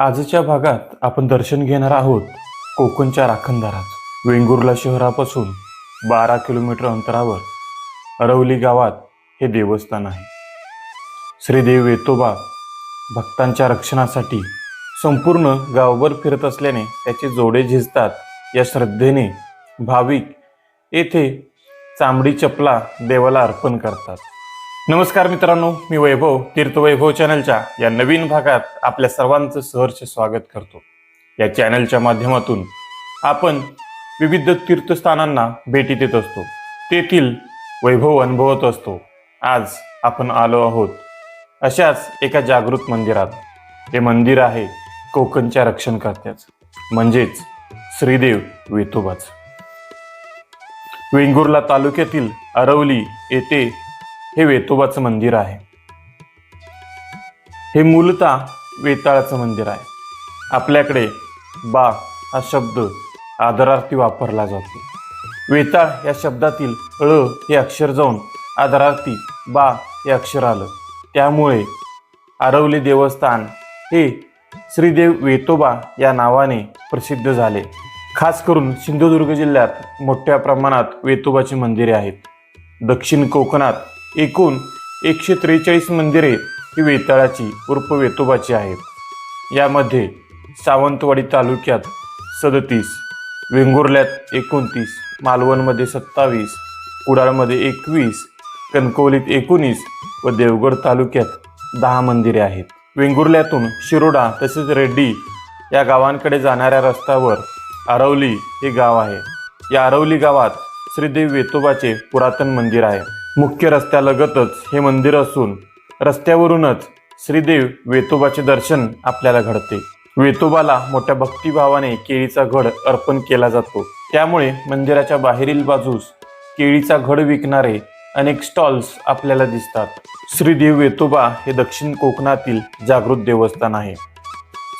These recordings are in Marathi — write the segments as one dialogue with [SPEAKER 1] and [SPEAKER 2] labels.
[SPEAKER 1] आजच्या भागात आपण दर्शन घेणार आहोत कोकणच्या राखणदारात वेंगुर्ला शहरापासून बारा किलोमीटर अंतरावर अरवली गावात हे देवस्थान आहे. श्रीदेव वेतोबा भक्तांच्या रक्षणासाठी संपूर्ण गावभर फिरत असल्याने त्याचे जोडे झिजतात या श्रद्धेने भाविक येथे चांबडी चपला देवाला अर्पण करतात. नमस्कार मित्रांनो मी वैभव तीर्थवैभव चॅनलच्या या नवीन भागात आपल्या सर्वांचं सहर्ष स्वागत करतो. या चॅनलच्या माध्यमातून आपण विविध तीर्थस्थानांना भेटी देत असतो. तेथील वैभव अनुभवत असतो. आज आपण आलो आहोत अशाच एका जागृत मंदिरात. हे मंदिर आहे कोकणच्या रक्षणकर्त्याचं म्हणजेच श्रीदेव वेतोबाच. वेंगुर्ला तालुक्यातील अरवली येथे हे वेतोबाचं मंदिर आहे. हे मूलतः वेताळाचं मंदिर आहे. आपल्याकडे बा हा शब्द आदरार्थी वापरला जातो. वेताळ या शब्दातील ळ हे अक्षर जाऊन आदरार्थी बा हे अक्षर आलं. त्यामुळे आरवली देवस्थान हे श्रीदेव वेतोबा या नावाने प्रसिद्ध झाले. खास करून सिंधुदुर्ग जिल्ह्यात मोठ्या प्रमाणात वेतोबाची मंदिरे आहेत. दक्षिण कोकणात एकूण एकशे त्रेचाळीस मंदिरे ही वेताळाची उर्फ वेतोबाची आहेत. यामध्ये सावंतवाडी तालुक्यात सदतीस वेंगुर्ल्यात एकोणतीस मालवणमध्ये सत्तावीस कुडाळमध्ये एकवीस कणकवलीत एकोणीस व देवगड तालुक्यात दहा मंदिरे आहेत. वेंगुर्ल्यातून शिरोडा तसेच रेड्डी या गावांकडे जाणाऱ्या रस्त्यावर आरवली हे गाव आहे. या आरवली गावात श्रीदेव वेतोबाचे पुरातन मंदिर आहे. मुख्य रस्त्यालगतच हे मंदिर असून रस्त्यावरूनच श्रीदेव वेतोबाचे दर्शन आपल्याला घडते. वेतोबाला मोठ्या भक्तिभावाने केळीचा घड अर्पण केला जातो. त्यामुळे मंदिराच्या बाहेरील बाजूस केळीचा घड विकणारे अनेक स्टॉल्स आपल्याला दिसतात. श्रीदेव वेतोबा हे दक्षिण कोकणातील जागृत देवस्थान आहे.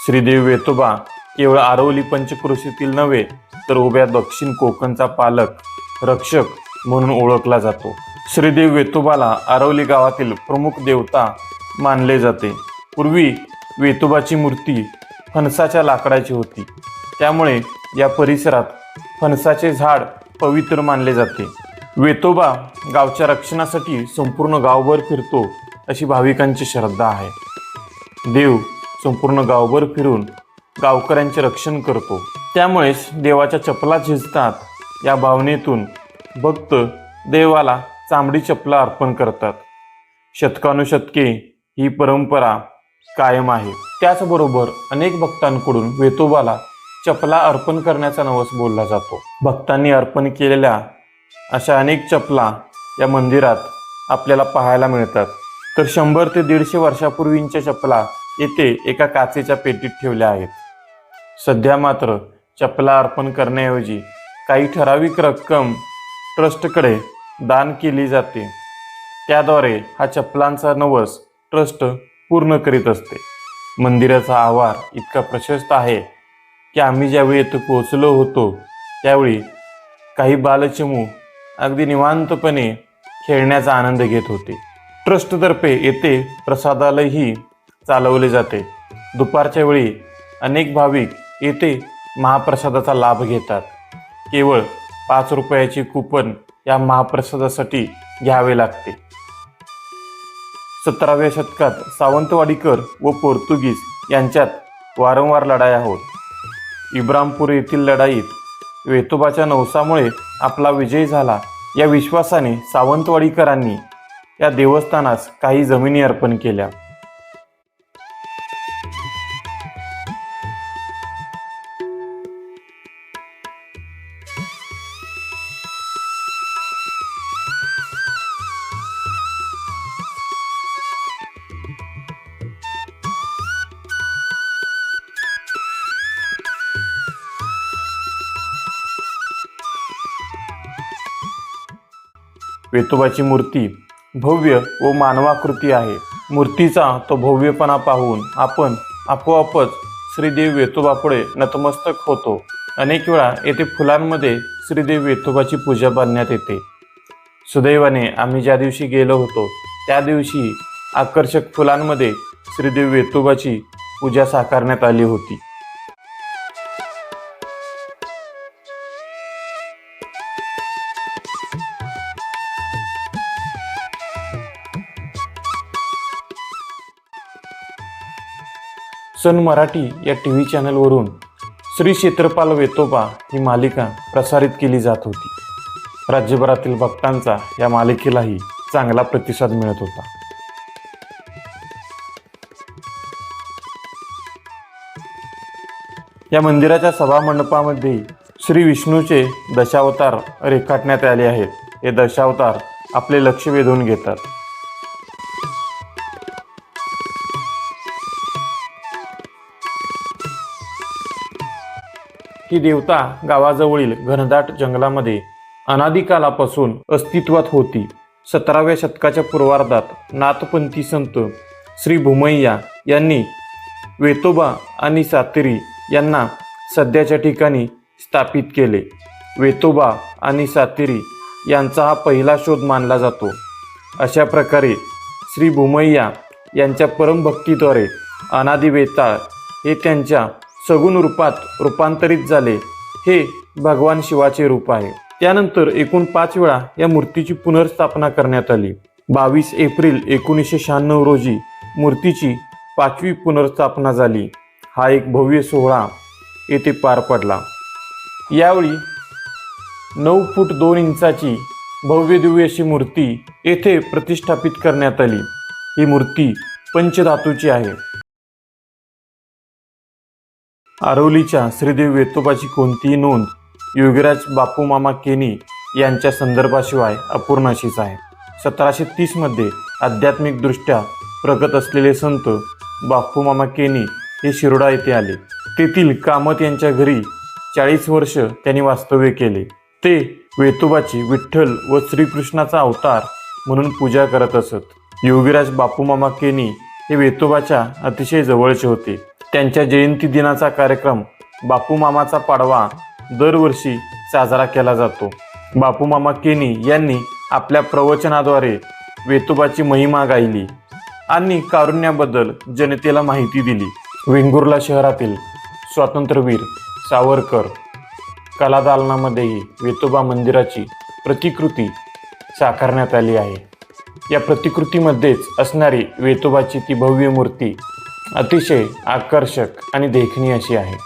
[SPEAKER 1] श्रीदेव वेतोबा केवळ आरवली पंचक्रोशीतील नव्हे तर उभ्या दक्षिण कोकणचा पालक रक्षक म्हणून ओळखला जातो. श्रीदेव वेतोबाला आरवली गावातील प्रमुख देवता मानले जाते. पूर्वी वेतोबाची मूर्ती फणसाच्या लाकडाची होती. त्यामुळे या परिसरात फणसाचे झाड पवित्र मानले जाते. वेतोबा गावच्या रक्षणासाठी संपूर्ण गावभर फिरतो अशी भाविकांची श्रद्धा आहे. देव संपूर्ण गावभर फिरून गावकऱ्यांचे रक्षण करतो. त्यामुळेच देवाच्या चपला झिजतात या भावनेतून भक्त देवाला चांबडी चपला अर्पण करतात. शतकानुशतके ही परंपरा कायम आहे. त्याचबरोबर अनेक भक्तांकडून वेतोबाला चपला अर्पण करण्याचा नवस बोलला जातो. भक्तांनी अर्पण केलेल्या अशा अनेक चपला या मंदिरात आपल्याला पाहायला मिळतात. तर शंभर ते दीडशे वर्षापूर्वींच्या चपला येथे एका काचेच्या पेटीत ठेवल्या आहेत. सध्या मात्र चपला अर्पण करण्याऐवजी काही ठराविक रक्कम ट्रस्टकडे दान केली जाते. त्याद्वारे हा चपलांचा नवस ट्रस्ट पूर्ण करीत असते. मंदिराचा आवार इतका प्रशस्त आहे की आम्ही ज्यावेळी येथे पोहोचलो होतो त्यावेळी काही बालचिमू अगदी निवांतपणे खेळण्याचा आनंद घेत होते. ट्रस्टतर्फे येथे प्रसादालयही चालवले जाते. दुपारच्या वेळी अनेक भाविक येथे महाप्रसादाचा लाभ घेतात. केवळ पाच रुपयाची कुपन या महाप्रसादासाठी घ्यावे लागते. सतराव्या शतकात सावंतवाडीकर व पोर्तुगीज यांच्यात वारंवार लढाया होत इब्रामपूर येथील लढाईत वेतोबाच्या नवसामुळे आपला विजय झाला. या विश्वासाने सावंतवाडीकरांनी या देवस्थानास काही जमिनी अर्पण केल्या. वेतोबाची मूर्ती भव्य व मानवाकृती आहे. मूर्तीचा तो भव्यपणा पाहून आपण आपोआपच श्रीदेव वेतोबापुढे नतमस्तक होतो. अनेक वेळा येथे फुलांमध्ये श्रीदेव वेतोबाची पूजा बांधण्यात येते. सुदैवाने आम्ही ज्या दिवशी गेलो होतो त्या दिवशी आकर्षक फुलांमध्ये श्रीदेव वेतोबाची पूजा साकारण्यात आली होती. सन मराठी या टी व्ही चॅनलवरून श्री क्षेत्रपाल वेतोबा ही मालिका प्रसारित केली जात होती. राज्यभरातील भक्तांचा या मालिकेलाही चांगला प्रतिसाद मिळत होता. या मंदिराच्या सभामंडपामध्ये श्री विष्णूचे दशावतार रेखाटण्यात आले आहेत. हे दशावतार आपले लक्ष वेधून घेतात. ही देवता गावाजवळील घनदाट जंगलामध्ये अनादिकालापासून अस्तित्वात होती. सतराव्या शतकाच्या पूर्वार्धात नाथपंथी संत श्री भूमय्या यांनी वेतोबा आणि सातेरी यांना सध्याच्या ठिकाणी स्थापित केले. वेतोबा आणि सातेरी यांचा हा पहिला शोध मानला जातो. अशा प्रकारे श्री भूमय्या यांच्या परमभक्तीद्वारे अनादि वेताळ हे त्यांच्या सगुण रूपात रूपांतरित झाले हे भगवान शिवाचे रूप आहे. त्यानंतर एकूण पाच वेळा या मूर्तीची पुनर्स्थापना करण्यात आली. बावीस एप्रिल एकोणीसशे शहाण्णव रोजी मूर्तीची पाचवी पुनर्स्थापना झाली. हा एक भव्य सोहळा येथे पार पडला. यावेळी नऊ फूट दोन इंचाची भव्य दिव्य अशी मूर्ती येथे प्रतिष्ठापित करण्यात आली. ही मूर्ती पंचधातूची आहे. आरवलीच्या श्रीदेव वेतोबाची कोणतीही नोंद योगीराज बापू मामा केनी यांच्या संदर्भाशिवाय अपूर्ण अशीच आहे. सतराशे तीसमध्ये आध्यात्मिकदृष्ट्या प्रगत असलेले संत बापू मामा केनी हे शिरोडा येथे आले. तेथील कामत यांच्या घरी चाळीस वर्ष त्यांनी वास्तव्य केले. ते वेतोबाची विठ्ठल व श्रीकृष्णाचा अवतार म्हणून पूजा करत असत. योगीराज बापू मामा केनी हे वेतोबाच्या अतिशय जवळचे होते. त्यांच्या जयंती दिनाचा कार्यक्रम बापू मामाचा पाडवा दरवर्षी साजरा केला जातो. बापू मामा केनी यांनी आपल्या प्रवचनाद्वारे वेतोबाची महिमा गायली आणि कारुण्याबद्दल जनतेला माहिती दिली. वेंगुर्ला शहरातील स्वातंत्र्यवीर सावरकर कलादालनामध्येही वेतोबा मंदिराची प्रतिकृती साकारण्यात आली आहे. या प्रतिकृतीमध्येच असणारी वेतोबाची ती भव्य मूर्ती अतिशय आकर्षक आणि देखणी अशी आहे.